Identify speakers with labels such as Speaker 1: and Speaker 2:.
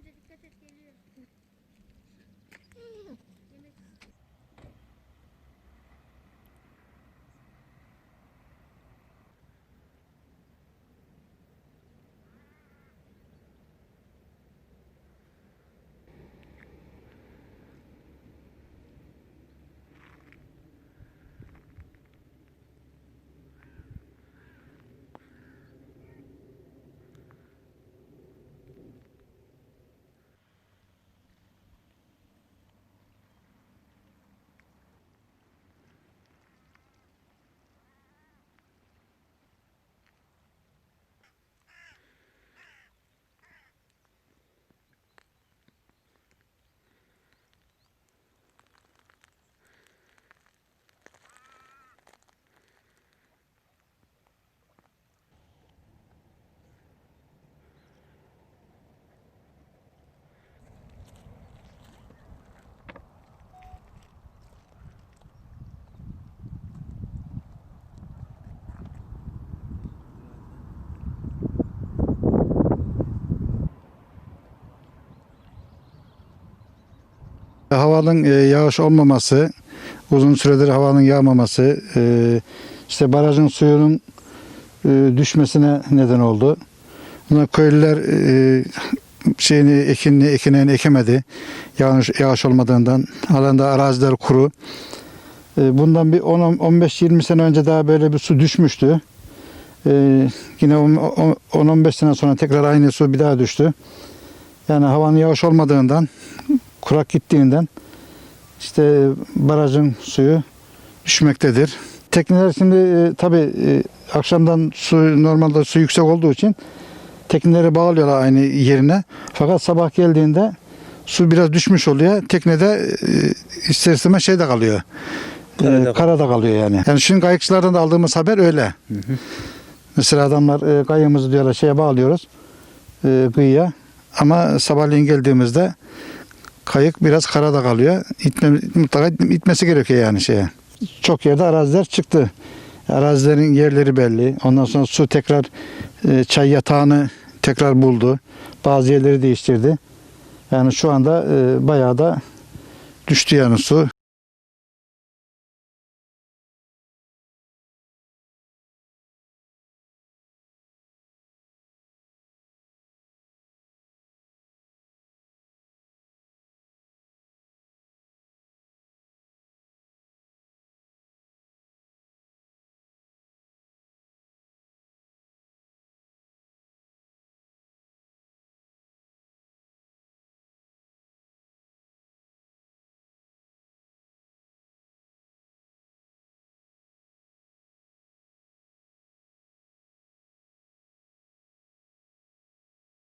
Speaker 1: amca dikkat et geliyor.
Speaker 2: Havanın e, yağış olmaması, uzun süredir havanın yağmaması, e, işte barajın suyunun e, düşmesine neden oldu. Buna köylüler e, şeyini ekinini ekineğini ekemedi. Yağış, yağış olmadığından alanda araziler kuru. E, bundan bir 10 15-20 sene önce daha böyle bir su düşmüştü. E, yine 10-15 sene sonra tekrar aynı su bir daha düştü. Yani havanın yağış olmadığından kurak gittiğinden işte barajın suyu düşmektedir. Tekneler şimdi e, tabii e, akşamdan su normalde su yüksek olduğu için tekneleri bağlıyorlar aynı yerine. Fakat sabah geldiğinde su biraz düşmüş oluyor. Teknede e, ister istemez şeyde kalıyor. E,
Speaker 3: Karada.
Speaker 2: karada kalıyor yani. Yani şimdi kayıkçılardan da aldığımız haber öyle. Mesela adamlar e, kayığımızı diyorlar şeye bağlıyoruz. E, kıyıya. Ama sabahleyin geldiğimizde kayık biraz karada kalıyor. İtme, mutlaka itmesi gerekiyor yani şeye. Çok yerde araziler çıktı. Arazilerin yerleri belli. Ondan sonra su tekrar e, çay yatağını tekrar buldu. Bazı yerleri değiştirdi. Yani şu anda e, bayağı da düştü yani su.